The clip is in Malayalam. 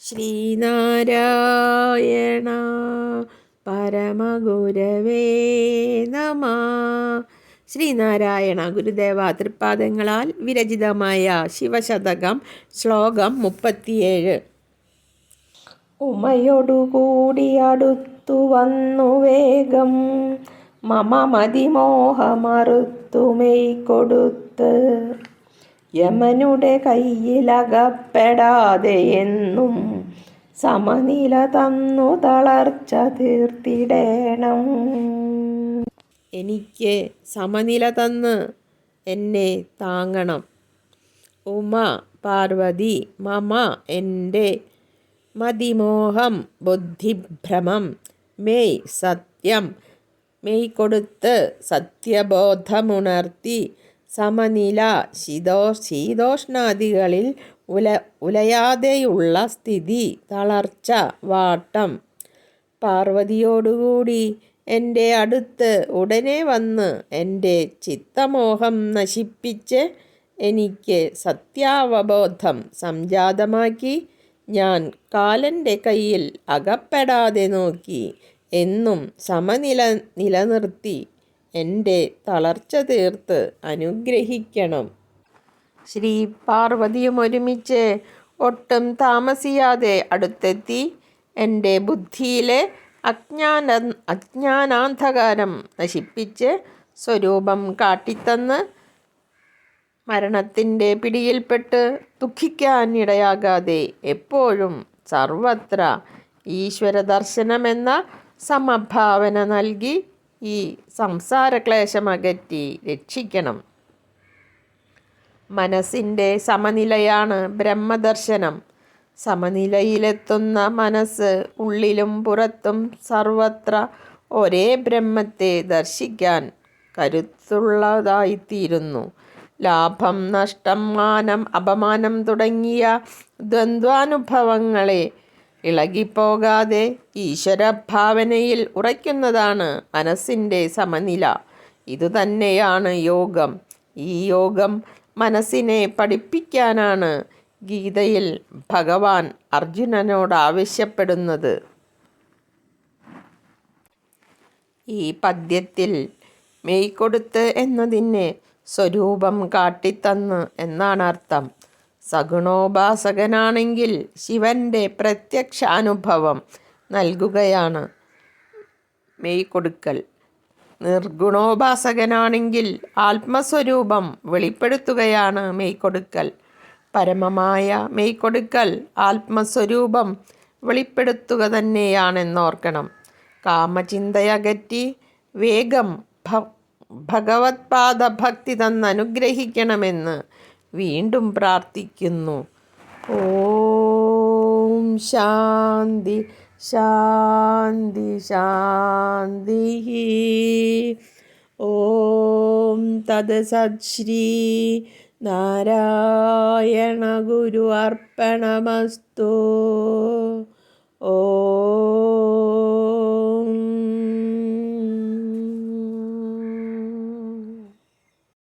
ശ്രീനാരായണ പരമഗുരവേ നമ. ശ്രീനാരായണ ഗുരുദേവ തൃപ്പാദങ്ങളാൽ വിരചിതമായ ശിവശതകം ശ്ലോകം മുപ്പത്തിയേഴ്. ഉമയോടുകൂടി അടുത്തു വന്നു വേഗം. മമ മതിമോഹമറുത്തുമൈ കൊടുത്ത് യമനുടെ കയ്യിലകപ്പെടാതെ എന്നും സമനില തന്നു തളർച്ച തീർത്തിടേണം. എനിക്ക് സമനില തന്ന് എന്നെ താങ്ങണം. ഉമ പാർവതി മമ എന്റെ മതിമോഹം ബുദ്ധിഭ്രമം മേയ് സത്യം മെയ് കൊടുത്ത് സത്യബോധമുണർത്തി സമനില ശീതോ ശീതോഷ്ണാദികളിൽ ഉല ഉലയാതെയുള്ള സ്ഥിതി തളർച്ച വാട്ടം. പാർവതിയോടുകൂടി എന്റെ അടുത്ത് ഉടനെ വന്ന് എന്റെ ചിത്തമോഹം നശിപ്പിച്ച് എനിക്ക് സത്യാവബോധം സംജാതമാക്കി. ഞാൻ കാലന്റെ കയ്യിൽ അകപ്പെടാതെ നോക്കി. എന്നും സമനില നിലനിർത്തി എന്റെ തളർച്ച തീർത്ത് അനുഗ്രഹിക്കണം. ശ്രീ പാർവതിയും ഒരുമിച്ച് ഒട്ടും താമസിയാതെ അടുത്തെത്തി എന്റെ ബുദ്ധിയിലെ അജ്ഞാന അജ്ഞാനാന്ധകാരം നശിപ്പിച്ച് സ്വരൂപം കാട്ടിത്തന്ന് മരണത്തിന്റെ പിടിയിൽപ്പെട്ട് ദുഃഖിക്കാനിടയാകാതെ എപ്പോഴും സർവത്ര ഈശ്വര ദർശനമെന്ന സമഭാവന നൽകി ഈ സംസാരക്ലേശമകറ്റി രക്ഷിക്കണം. മനസ്സിന്റെ സമനിലയാണ് ബ്രഹ്മദർശനം. സമനിലയിലെത്തുന്ന മനസ്സ് ഉള്ളിലും പുറത്തും സർവത്ര ഒരേ ബ്രഹ്മത്തെ ദർശിക്കാൻ കരുത്തുള്ളതായിത്തീരുന്നു. ലാഭം നഷ്ടം മാനം അപമാനം തുടങ്ങിയ ദ്വന്ദ്വാനുഭവങ്ങളെ ഇളകിപ്പോകാതെ ഈശ്വരഭാവനയിൽ ഉറയ്ക്കുന്നതാണ് മനസ്സിന്റെ സമനില. ഇതുതന്നെയാണ് യോഗം. ഈ യോഗം മനസ്സിനെ പഠിപ്പിക്കാനാണ് ഗീതയിൽ ഭഗവാൻ അർജുനനോട് ആവശ്യപ്പെടുന്നത്. ഈ പദ്യത്തിൽ മെയ്ക്കൊടുത്ത് എന്നതിന് സ്വരൂപം കാട്ടിത്തന്ന് എന്നാണ് അർത്ഥം സഗുണോപാസകനാണെങ്കിൽ ശിവന്റെ പ്രത്യക്ഷാനുഭവം നൽകുകയാണ്. മെയ്ക്കൊടുക്കൽ നിർഗുണോപാസകനാണെങ്കിൽ ആത്മസ്വരൂപം വെളിപ്പെടുത്തുകയാണ് മെയ്ക്കൊടുക്കൽ പരമമായ മെയ്ക്കൊടുക്കൽ ആത്മസ്വരൂപം വെളിപ്പെടുത്തുക തന്നെയാണെന്നോർക്കണം. കാമചിന്തയകറ്റി വേഗം ഭഗവത്പാദ ഭക്തി തന്നനുഗ്രഹിക്കണമെന്ന് വീണ്ടും പ്രാർത്ഥിക്കുന്നു. ഓം ശാന്തി ശാന്തി ശാന്തി. ഓം തത് നാരായണ ഗുരു അർപ്പണമസ്തു. ഓ